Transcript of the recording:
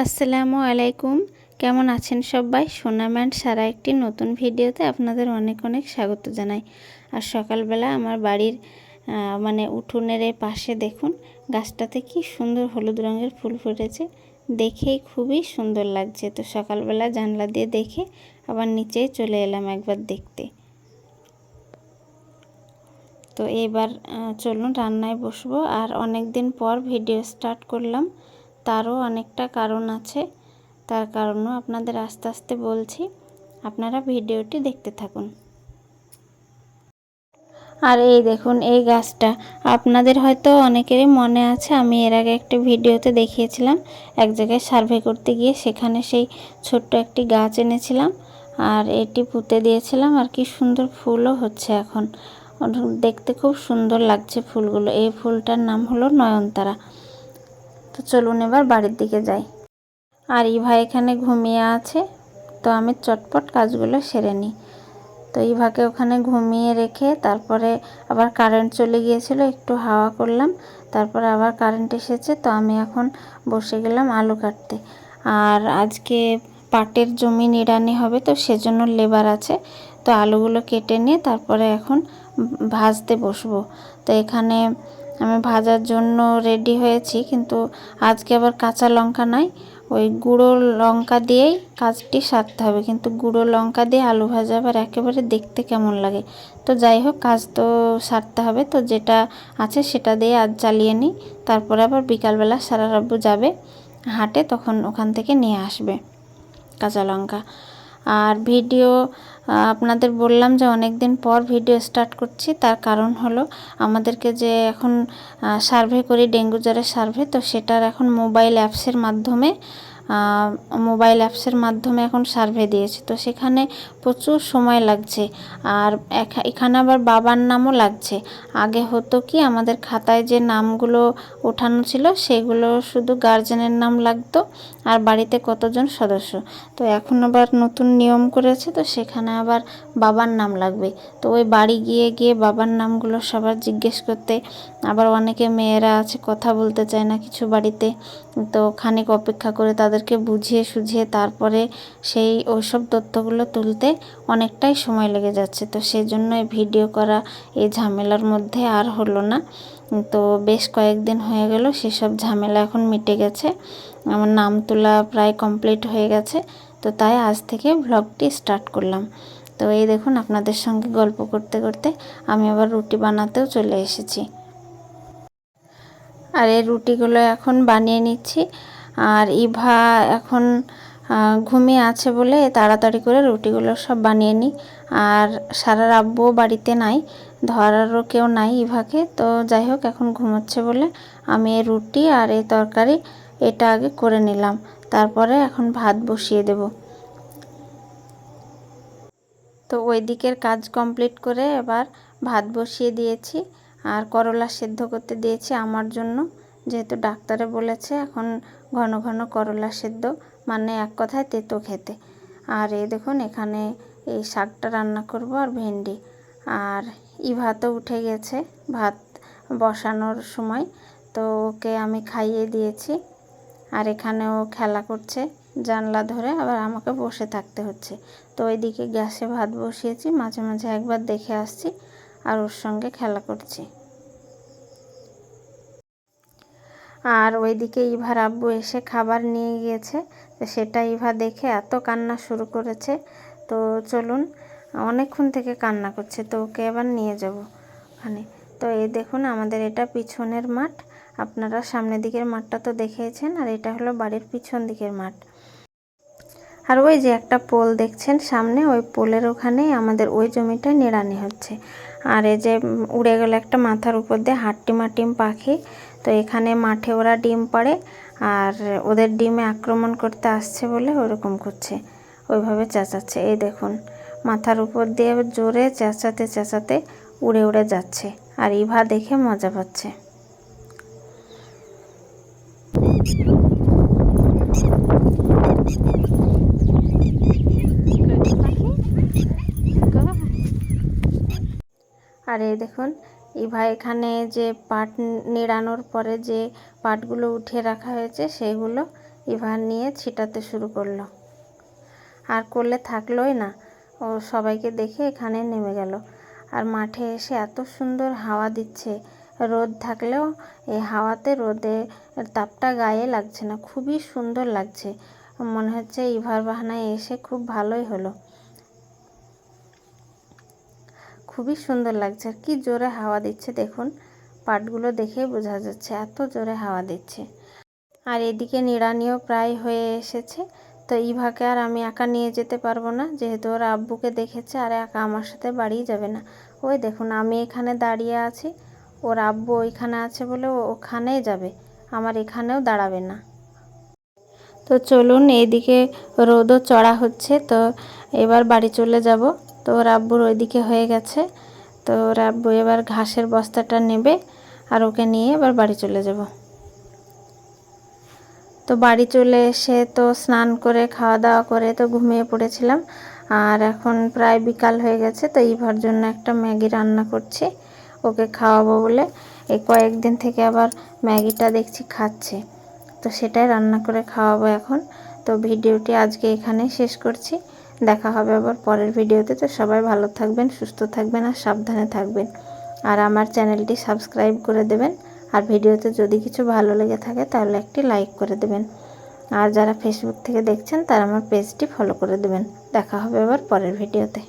আসসালামু আলাইকুম। কেমন আছেন সবাই? সোনাম অ্যান্ড সারা একটি নতুন ভিডিওতে আপনাদের অনেক অনেক স্বাগত জানাই। আর সকালবেলা আমার বাড়ির মানে উঠোনের পাশে দেখুন, গাছটাতে কি সুন্দর হলুদ রঙের ফুল ফুটেছে। দেখেই খুবই সুন্দর লাগছে। তো সকালবেলা জানলা দিয়ে দেখে আবার নিচেই চলে এলাম একবার দেখতে। তো এবার চলুন রান্নায় বসবো। আর অনেক দিন পর ভিডিও স্টার্ট করলাম। তারও অনেকটা কারণ আছে। তার কারণও আপনাদের আস্তে আস্তে বলছি। আপনারা ভিডিওটি দেখতে থাকুন। আর এই দেখুন, এই গাছটা। আপনাদের হয়তো অনেকেরই মনে আছে, আমি এর আগে একটি ভিডিওতে দেখিয়েছিলাম। এক জায়গায় সার্ভে করতে গিয়ে সেখানে সেই ছোট্ট একটি গাছ এনেছিলাম। আর এটি পুঁতে দিয়েছিলাম। আর কি সুন্দর ফুলও হচ্ছে এখন। দেখতে খুব সুন্দর লাগছে ফুলগুলো। এই ফুলটার নাম হলো নয়নতারা। তো চলুন এবার বাড়ির দিকে যাই। আর ইভা এখানে ঘুমিয়ে আছে, তো আমি চটপট কাজগুলো সেরে নিই। তো ইভাকে ওখানে ঘুমিয়ে রেখে তারপরে আবার কারেন্ট চলে গিয়েছিল, একটু হাওয়া করলাম, তারপরে আবার কারেন্ট এসেছে, তো আমি এখন বসে গেলাম আলু কাটতে। আর আজকে পাটের জমি নিড়ানি হবে, তো সেজন্য লেবার আছে, তো আলুগুলো কেটে নিয়ে তারপরে এখন ভাজতে বসবো। তো এখানে আমি ভাজার জন্য রেডি হয়েছি, কিন্তু আজকে আবার কাঁচা লঙ্কা নাই। ওই গুঁড়ো লঙ্কা দিয়েই কাজটি সারতে হবে, কিন্তু গুঁড়ো লঙ্কা দিয়ে আলু ভাজা আবার একেবারে দেখতে কেমন লাগে। তো যাই হোক, কাজ তো সারতে হবে, তো যেটা আছে সেটা দিয়ে আজ চালিয়ে নিই, তারপরে আবার বিকালবেলা সারা রাব্বু যাবে হাটে, তখন ওখান থেকে নিয়ে আসবে কাঁচা লঙ্কা। আর ভিডিও আপনাদের বললাম যে অনেক দিন পর ভিডিও স্টার্ট করছি, তার কারণ হলো আমাদেরকে যে এখন সার্ভে করি, ডেঙ্গু জ্বরের সার্ভে তো সেটার এখন মোবাইল অ্যাপসের মাধ্যমে মোবাইল অ্যাপসের মাধ্যমে এখন সার্ভে দিয়েছে। তো সেখানে প্রচুর সময় লাগছে, আর এখানে আবার বাবার নামও লাগছে। আগে হতো কি, আমাদের খাতায় যে নামগুলো ওঠানো ছিল, সেগুলো শুধু গার্জেনের নাম লাগতো আর বাড়িতে কতজন সদস্য? তো এখন আবার নতুন নিয়ম করেছে, তো সেখানে আবার বাবার নাম লাগবে। তো ওই বাড়ি গিয়ে গিয়ে বাবার নামগুলো সবার জিজ্ঞেস করতে আবার অনেকে মেয়েরা আছে, কথা বলতে চায় না কিছু বাড়িতে। তো খানিক অপেক্ষা করে তাদেরকে বুঝিয়ে সুঝিয়ে তারপরে সেই ওইসব তথ্যগুলো তুলতে অনেকটাই সময় লেগে যাচ্ছে। তো সেই জন্য ভিডিও করা এই ঝামেলার মধ্যে আর হলো না। তো বেশ কয়েকদিন হয়ে গেল সেসব ঝামেলা এখন মিটে গেছে। আমার নাম তোলা প্রায় কমপ্লিট হয়ে গেছে। তো তাই আজ থেকে ভ্লগটি স্টার্ট করলাম। তো এই দেখুন আপনাদের সঙ্গে গল্প করতে করতে আমি আবার রুটি বানাতেও চলে এসেছি। আর এই রুটিগুলো এখন বানিয়ে নিচ্ছি। আর ইভা এখন ঘুমিয়ে আছে বলে তাড়াতাড়ি করে রুটিগুলো সব বানিয়ে নিই। আর সারা রাব্বুও বাড়িতে নাই, ধরারও কেউ নাই ইভাকে। তো যাই হোক, এখন ঘুমোচ্ছে বলে আমি এই রুটি আর এই তরকারি এটা আগে করে নিলাম। তারপরে এখন ভাত বসিয়ে দেব। তো ওই দিকের কাজ কমপ্লিট করে এবার ভাত বসিয়ে দিয়েছি আর করলা সেদ্ধ করতে দিয়েছি আমার জন্য। যেহেতু ডাক্তারে বলেছে, এখন ঘন ঘন করলা সেদ্ধ মানে এক কথায় তেতো খেতে। আর এই দেখুন, এখানে এই শাকটা রান্না করব আর ভেন্ডি। আর ইভা তো উঠে গেছে ভাত বসানোর সময়। তো ওকে আমি খাইয়ে দিয়েছি। আর এখানে ও খেলা করছে জানলা ধরে, আবার আমাকে বসে থাকতে হচ্ছে। তো ওইদিকে গ্যাসে ভাত বসিয়েছি, মাঝে মাঝে একবার দেখে আসছি আর ওর সঙ্গে খেলা করছি। আর ওইদিকে ইভার আব্বু এসে খাবার নিয়ে গিয়েছে। তো সেটা ইভা দেখে এত কান্না শুরু করেছে তো চলুন, অনেকক্ষণ থেকে কান্না করছে, তো ওকে এবার নিয়ে যাব ওখানে। তো এই দেখুন, আমাদের এটা পিছনের মাঠ, আপনারা সামনের দিকের মাঠটা তো দেখেছেন আর এটা হলো বাড়ির পিছন দিকের মাঠ। আর ওই যে একটা পোল দেখছেন সামনে, ওই পোলের ওখানেই আমাদের ওই জমিটা নিড়ানি হচ্ছে। আর এই যে উড়ে গেল একটা মাথার উপর দিয়ে হাট্টিমা টিম পাখি, তো এখানে মাঠে ওরা ডিম পাড়ে, আর ওদের ডিমে আক্রমণ করতে আসছে বলে ওরকম করছে। ওইভাবে চেঁচাচ্ছে। এই দেখুন, মাথার উপর দিয়ে জোরে চেঁচাতে চেঁচাতে উড়ে উড়ে যাচ্ছে আর ইভা দেখে মজা পাচ্ছে। আর এই দেখুন, ইভা এখানে যে পাট নিড়ানোর পরে যে পাটগুলো উঠিয়ে রাখা হয়েছে, সেগুলো ইভা নিয়ে ছিটাতে শুরু করল। আর করলে থাকলোই না। ও সবাইকে দেখে এখানে নেমে গেল। আর মাঠে এসে এত সুন্দর হাওয়া দিচ্ছে। রোদ থাকলেও এই হাওয়াতে রোদে তাপটা গায়ে লাগছে না, খুবই সুন্দর লাগছে। মনে হচ্ছে ইভার বাহানায় এসে খুব ভালোই হলো। খুবই সুন্দর লাগছে। আর কি জোরে হাওয়া দিচ্ছে দেখুন। পাটগুলো দেখেই বোঝা যাচ্ছে এত জোরে হাওয়া দিচ্ছে। আর এদিকে নিড়ানিও প্রায় হয়ে এসেছে। তো ইভাকে আর আমি একা নিয়ে যেতে পারব না। যেহেতু ওর আব্বুকে দেখেছে, আর একা আমার সাথে বাড়ি যাবে না। ওই দেখুন, আমি এখানে দাঁড়িয়ে আছি। ওর আব্বু ওইখানে আছে বলে ওখানেই যাবে। আমার এখানেও দাঁড়াবে না। তো চলুন, এইদিকে রোদও চড়া হচ্ছে। তো এবার বাড়ি চলে যাব। তো ওর আব্বুর ওইদিকে হয়ে গেছে। তো ওর আব্বু এবার ঘাসের বস্তাটা নেবে, আর ওকে নিয়ে এবার বাড়ি চলে যাব। তো বাড়ি চলে এসে তো স্নান করে খাওয়া দাওয়া করে তো ঘুমিয়ে পড়েছিলাম। আর এখন প্রায় বিকাল হয়ে গেছে, তো ইভার জন্য একটা ম্যাগি রান্না করছি, ওকে খাওয়াবো বলে। এই কয়েকদিন থেকে আবার ম্যাগিটা দেখছি খাচ্ছে, তো সেটাই রান্না করে খাওয়াবো এখন। তো ভিডিওটি আজকে এখানেই শেষ করছি, দেখা হবে আবার পরের ভিডিওতে। তো সবাই ভালো থাকবেন, সুস্থ থাকবেন আর সাবধানে থাকবেন। আর আমার চ্যানেলটি সাবস্ক্রাইব করে দেবেন। আর ভিডিওতে যদি কিছু ভালো লেগে থাকে তাহলে একটি লাইক করে দেবেন। আর যারা ফেসবুক থেকে দেখছেন তারা আমার পেজটি ফলো করে দেবেন। দেখা হবে আবার পরের ভিডিওতে।